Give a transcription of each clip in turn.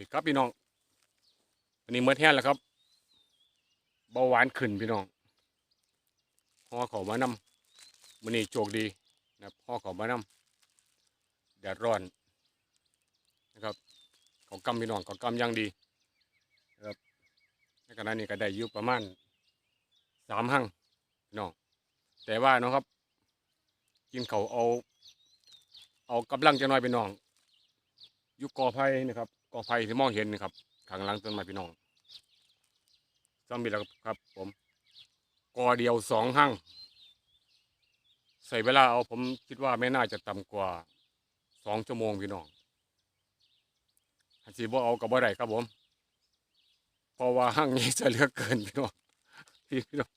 ดีครับพี่น้องวันนี้เมื่อแท้แล้วครับ เบาหวานขึ้นพี่น้องห่อเขามานำวันนี้โชคดีนะครับห่อเขามานำแดดร้อนนะครับเขากำพี่น้องเขากำยังดีนะครับในขณะนี้ก็ได้อยู่ประมาณสามหั่งพี่น้องแต่ว่านะครับกินเขาเอา เอากำลังจะน้อยพี่น้องยู่กอไผ่นะครับ กอไผ่ที่มองเห็นนะครับข้างหลังต้นไม้พี่น้องจำมีแล้วครับ ผมกอเดียวสองหั่งใส่เวลาเอาผมคิดว่าไม่น่าจะต่ำกว่าสองชั่วโมงพี่น้องอันสีบ่เอากับบ่ได้ครับผมเพราะว่าหั่งนี้จะเลือกเกินพี่น้องพี่น้อง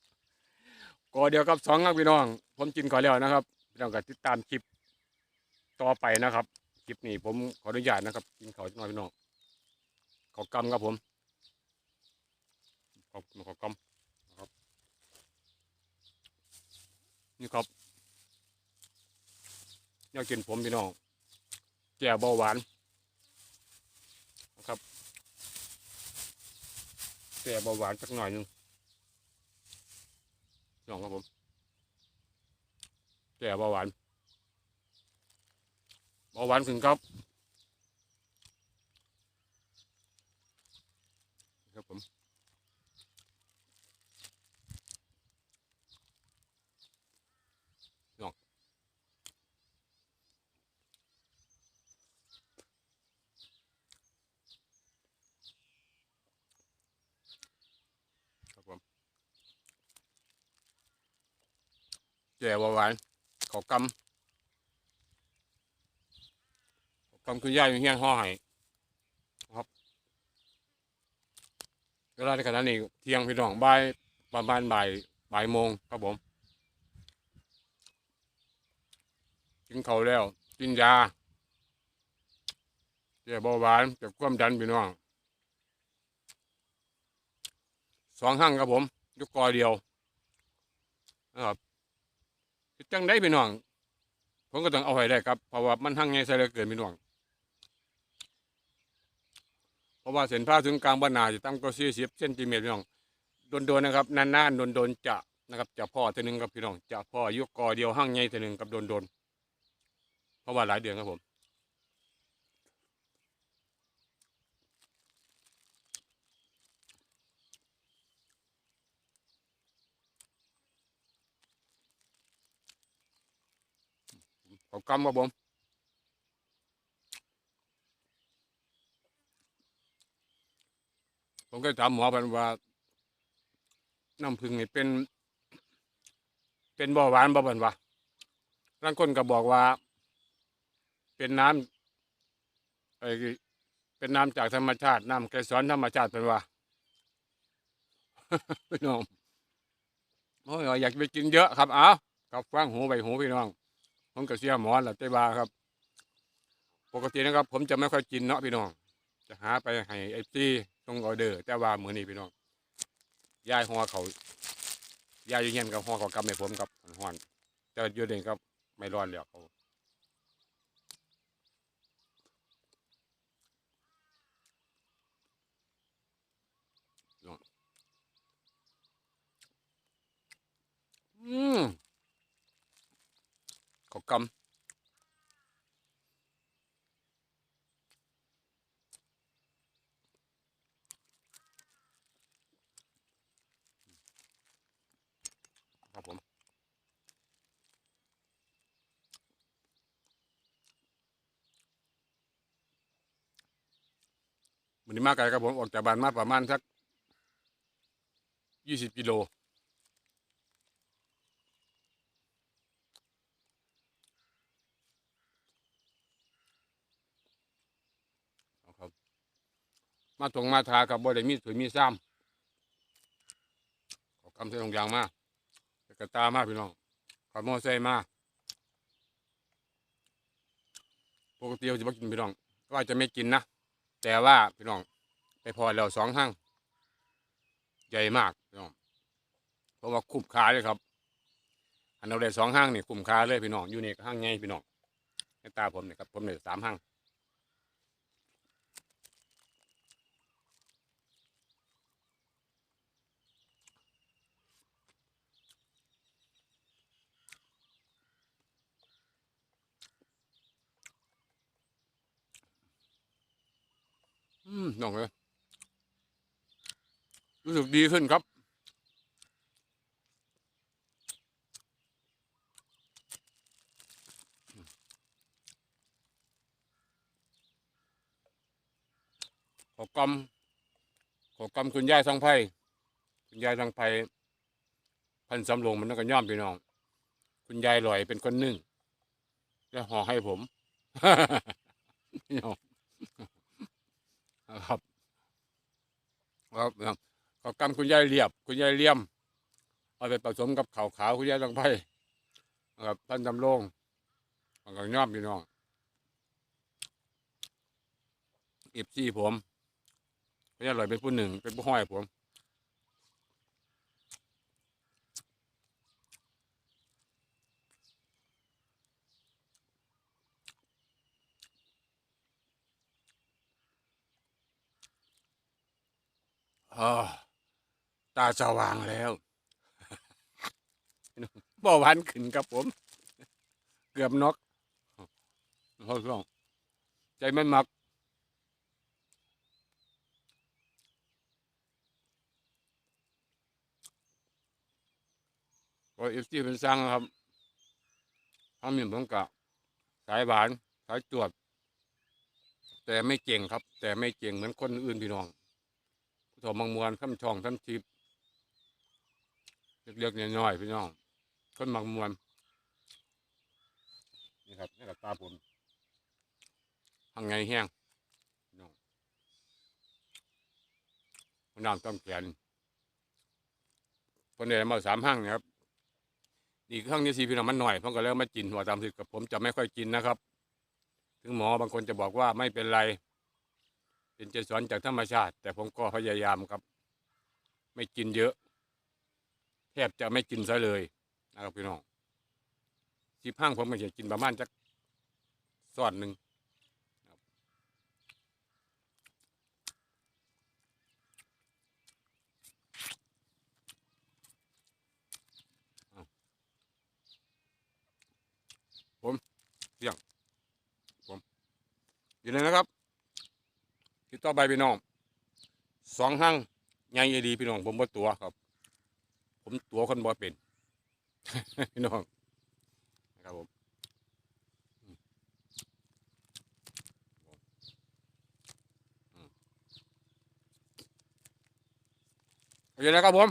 กอเดียวกับสองหั่งพี่น้อง ผมกินก่อนแล้วนะครับพี่น้องก็ติดตามคลิปต่อไปนะครับคลิปนี้ผมขออนุญาตนะครับ กินเขาวจักหน่อยพี่น้อง ขอกำครับผมขอขอกำนะครับ นี่ครับอยากกินผมพี่น้องแจ่เบาหวานนะครับแจ่เบาหวานสักหน่อยหนึงพี่น้องครับผมแจ่เบาหวานเบาหวานขึ้นครับผมน้องครับผม แจ่เบาหวานขอกำขอกำคือย่าอยู่เฮียนห่อให้ครับเวลาในขณะนี้เที่ยงพี่น้องบ่ายประมาณบ่ายบ่ายโมงครับผม กินเขาวแล้ว กินยาแก้เบาหวานแก้ความดันพี่น้องสองหั่งครับผมยกกอเดียวนะครับ จังได้พี่น้อง ผมก็ต้องเอาให้ได้ครับ เพราะว่ามันหั่งไงใส่เหลือเกินพี่น้อง เพราะว่าเส้นผ่าศูนย์กลางบ้านนาจะตั้งก็สี่สิบเซนติเมตรพี่น้อง โดนๆนะครับ นานๆโดนๆจะนะครับ จะพ่อตัวหนึ่งครับพี่น้อง จะพ่อยกกอเดียวหั่งใหญ่ตัวหนึ่งกับโดนๆ เพราะว่าหลายเดือนครับผม ขอกำครับผมผมก็ถามหมอเพันว่าน้ำผึ้งนี่เป็น เป็นเบาหวานบ่เพิ่นว่าบางคนก็บอกว่า เป็นน้ำไอเป็นน้ำจากธรรมชาติ น้ำเกสรธรรมชาติเป็นว่าพี่น้องโอ้ยอยากไปกินเยอะครับ เอ้ากับฟังหูไปหูพี่น้อง ผมก็เสียหมอนแหละเตบาครับ ปกตินะครับ ผมจะไม่ค่อยกินเนาะพี่น้อง จะหาไปให้ไอ้ที่ตรงออเดอร์ แต่ว่ามือนี้พี่น้องยายหัวเขายายอยืนยันกับหัวเขากำให้ผมกับห้อนแต่อยืนเองครับ ไม่ร้อนแล้วเขาน้อ งอืมเขากำครับผมมันนี้มาไกลครับผม ออกจากบ้านมาประมาณสักยี่สิบกิโล มาตรงมาทากับบ่ได้มีสวยมีซ้ำขอกำเส้นตรงยางมาแต่กระตามาพี่น้องขับมอไซค์มาปกติเราจะไม่กินพี่น้อง ก็อาจจะไม่กินนะ แต่ว่าพี่น้องไปพอแล้วสองห้างใหญ่มากพี่น้องเพราะว่าคุ้มค่าเลยครับ อันเราได้สองห้างนี่คุ้มค่าเลยพี่น้องอยู่ในห้างไงพี่น้องในตาผมเนี่ยครับผมเนี่ยสามห้าง อืมน้องเลยรู้สึกดีขึ้นครับ ขอกำขอกำคุณยายสังไพคุณยายสังไพพันสำโรงมันต้องกันย่อมพี่น้อง คุณยายลอยเป็นคนหนึ่งแล้วห่อให้ผม พี่น้อง ครับครับขอกำคุณยายเรียบ คุณยายเลี่ยม เอาไปผสมกับขาวขาวคุณยายลังไพครับท่านดำโรงมันก็ย่อมพี่น้องเอฟซีผมคุณยายอร่อยเป็นผู้หนึ่งเป็นผู้ห้อยผม อาตาสว่างแล้วบ่หวานขึ้นครับผม เกือบนกเขาส่องใจมันมักก็เอฟซีเป็นสร้างครับทำอย่างผมกะสายหวาน สายจวด แต่ไม่เก่งครับ แต่ไม่เก่งเหมือนคนอื่นพี่น้อง ผู้ถมบางมวลข้ามช่องข้ามทิพเล็กๆน้อยๆพี่น้องคนบางมวลนี่ครับนี่กับตาผมทางไงแห้งน้องน้ำต้มแขนคนเดียมาสามห้างนะครับอีกครั้งนี้สีพี่น้องมันหน่อยเพราะก็แล้วมากินหัวตามสิทธิ์กับผมจะไม่ค่อยกินนะครับ ถึงหมอบางคนจะบอกว่าไม่เป็นไร เป็นเจสอนจากธรรมชาติ แต่ผมก็พยายามครับ ไม่กินเยอะ แทบจะไม่กินซะเลยนะครับพี่น้องสิบห้างผมก็จะกินประมาณจักซอนหนึ่งผมเสี่ยงผมอยู่เลยนะครับ ต่อไปพี่น้องสองห้างใหญ่ดีพี่น้องผมบ่ตัวครับ ผมตัวคนบ่เป็นพี่น้องนะครับผมอืมอืมโอเคนะครับผม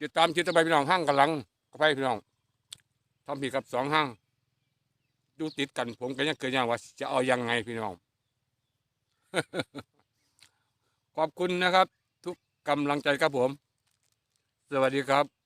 ติดตามชิดต่อไปพี่น้องห้างกำลังกระไพพี่น้องทำผิดกับสองห้างดูติดกันผมก็ยังเกิดยังว่าจะเอายังไงพี่น้อง ขอบคุณนะครับ ทุกกำลังใจครับผม สวัสดีครับ